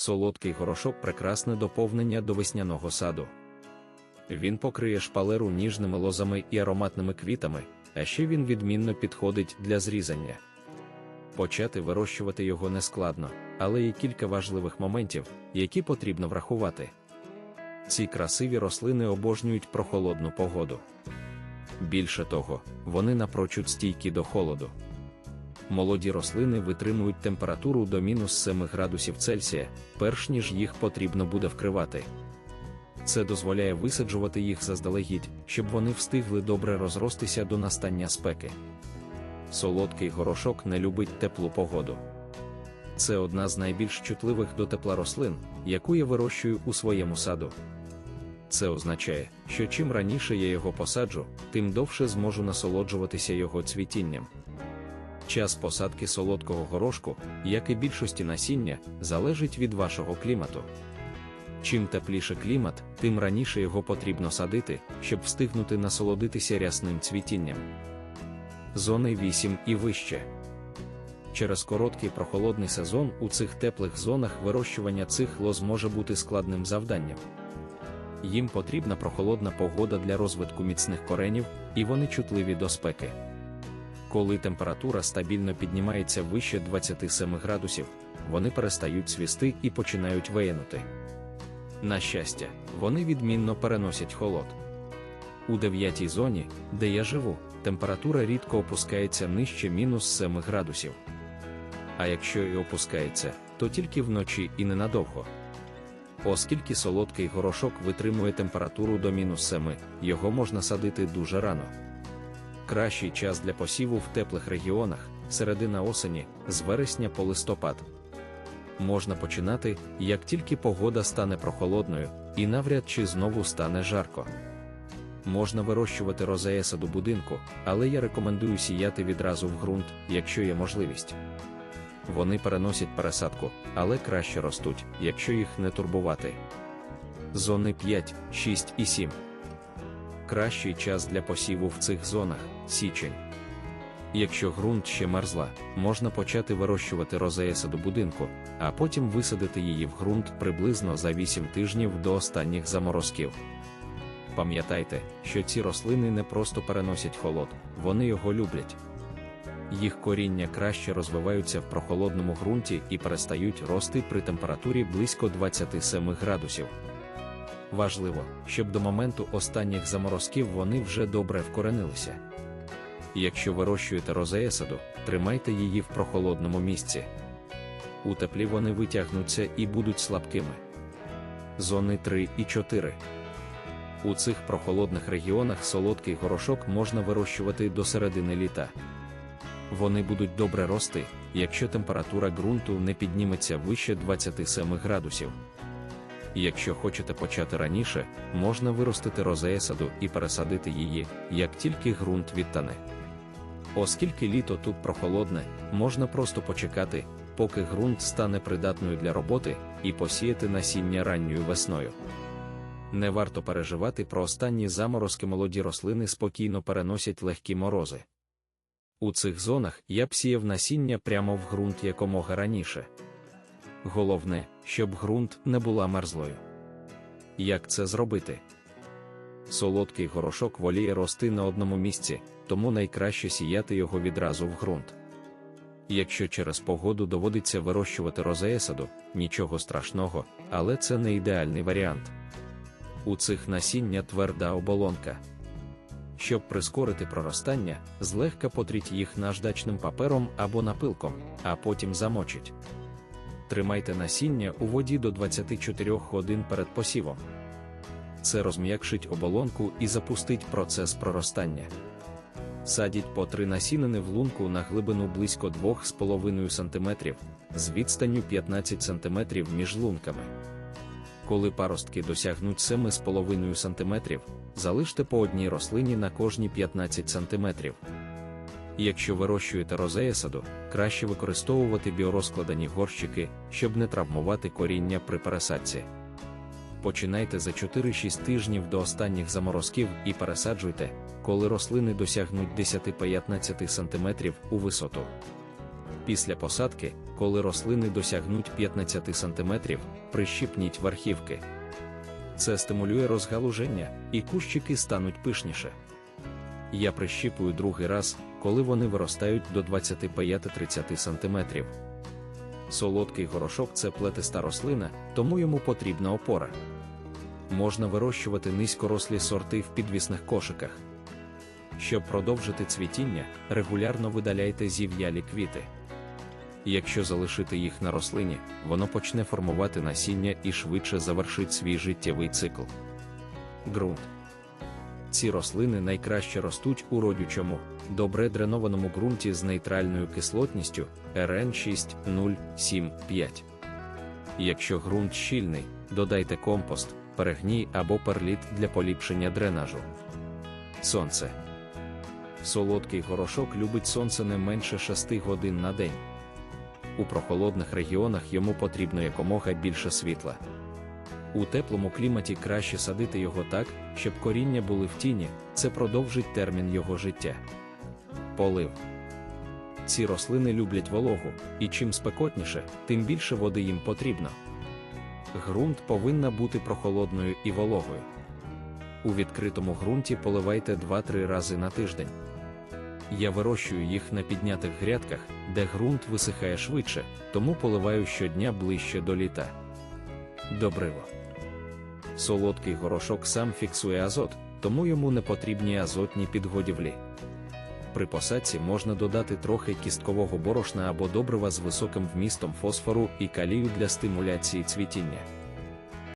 Солодкий горошок прекрасне доповнення до весняного саду. Він покриє шпалеру ніжними лозами і ароматними квітами, а ще він відмінно підходить для зрізання. Почати вирощувати його нескладно, але є кілька важливих моментів, які потрібно врахувати. Ці красиві рослини обожнюють прохолодну погоду. Більше того, вони напрочуд стійкі до холоду. Молоді рослини витримують температуру до мінус 7 градусів Цельсія, перш ніж їх потрібно буде вкривати. Це дозволяє висаджувати їх заздалегідь, щоб вони встигли добре розростися до настання спеки. Солодкий горошок не любить теплу погоду. Це одна з найбільш чутливих до тепла рослин, яку я вирощую у своєму саду. Це означає, що чим раніше я його посаджу, тим довше зможу насолоджуватися його цвітінням. Час посадки солодкого горошку, як і більшості насіння, залежить від вашого клімату. Чим тепліше клімат, тим раніше його потрібно садити, щоб встигнути насолодитися рясним цвітінням. Зони 8 і вище. Через короткий прохолодний сезон у цих теплих зонах вирощування цих лоз може бути складним завданням. Їм потрібна прохолодна погода для розвитку міцних коренів, і вони чутливі до спеки. Коли температура стабільно піднімається вище 27 градусів, вони перестають свісти і починають виянути. На щастя, вони відмінно переносять холод. У дев'ятій зоні, де я живу, температура рідко опускається нижче мінус 7 градусів. А якщо і опускається, то тільки вночі і ненадовго. Оскільки солодкий горошок витримує температуру до мінус 7, його можна садити дуже рано. Кращий час для посіву в теплих регіонах середина осені, з вересня по листопад. Можна починати, як тільки погода стане прохолодною, і навряд чи знову стане жарко. Можна вирощувати розея саду будинку, але я рекомендую сіяти відразу в ґрунт, якщо є можливість. Вони переносять пересадку, але краще ростуть, якщо їх не турбувати. Зони 5, 6 і 7. Кращий час для посіву в цих зонах січень. Якщо ґрунт ще мерзла, можна почати вирощувати розея саду будинку, а потім висадити її в ґрунт приблизно за 8 тижнів до останніх заморозків. Пам'ятайте, що ці рослини не просто переносять холод, вони його люблять. Їх коріння краще розвиваються в прохолодному ґрунті і перестають рости при температурі близько 27 градусів. Важливо, щоб до моменту останніх заморозків вони вже добре вкоренилися. Якщо вирощуєте розеесаду, тримайте її в прохолодному місці. У теплі вони витягнуться і будуть слабкими. Зони 3 і 4. У цих прохолодних регіонах солодкий горошок можна вирощувати до середини літа. Вони будуть добре рости, якщо температура ґрунту не підніметься вище 27 градусів. Якщо хочете почати раніше, можна виростити розеесаду і пересадити її, як тільки ґрунт відтане. Оскільки літо тут прохолодне, можна просто почекати, поки ґрунт стане придатною для роботи, і посіяти насіння ранньою весною. Не варто переживати про останні заморозки молоді рослини спокійно переносять легкі морози. У цих зонах я б сіяв насіння прямо в ґрунт якомога раніше. Головне, щоб ґрунт не була мерзлою. Як це зробити? Солодкий горошок воліє рости на одному місці, тому найкраще сіяти його відразу в ґрунт. Якщо через погоду доводиться вирощувати розеесаду, нічого страшного, але це не ідеальний варіант. У цих насіння тверда оболонка. Щоб прискорити проростання, злегка потріть їх наждачним папером або напилком, а потім замочить. Тримайте насіння у воді до 24 годин перед посівом. Це розм'якшить оболонку і запустить процес проростання. Садіть по три насінини в лунку на глибину близько 2,5 см з відстанню 15 см між лунками. Коли паростки досягнуть 7,5 см, залиште по одній рослині на кожні 15 см. Якщо вирощуєте розеясаду, краще використовувати біорозкладені горщики, щоб не травмувати коріння при пересадці. Починайте за 4-6 тижнів до останніх заморозків і пересаджуйте, коли рослини досягнуть 10-15 см у висоту. Після посадки, коли рослини досягнуть 15 см, прищіпніть верхівки. Це стимулює розгалуження, і кущики стануть пишніше. Я прищіпую другий раз, коли вони виростають до 25-30 см. Солодкий горошок це плетиста рослина, тому йому потрібна опора. Можна вирощувати низькорослі сорти в підвісних кошиках. Щоб продовжити цвітіння, регулярно видаляйте зів'ялі квіти. Якщо залишити їх на рослині, воно почне формувати насіння і швидше завершить свій життєвий цикл. Ґрунт. Ці рослини найкраще ростуть у родючому, добре дренованому ґрунті з нейтральною кислотністю РН 6,0,7,5. Якщо ґрунт щільний, додайте компост, перегній або перліт для поліпшення дренажу. Сонце. Солодкий горошок любить сонце не менше 6 годин на день. У прохолодних регіонах йому потрібно якомога більше світла. У теплому кліматі краще садити його так, щоб коріння були в тіні, це продовжить термін його життя. Полив. Ці рослини люблять вологу, і чим спекотніше, тим більше води їм потрібно. Грунт повинна бути прохолодною і вологою. У відкритому ґрунті поливайте 2-3 рази на тиждень. Я вирощую їх на піднятих грядках, де ґрунт висихає швидше, тому поливаю щодня ближче до літа. Добриво. Солодкий горошок сам фіксує азот, тому йому не потрібні азотні підгодівлі. При посадці можна додати трохи кісткового борошна або добрива з високим вмістом фосфору і калію для стимуляції цвітіння.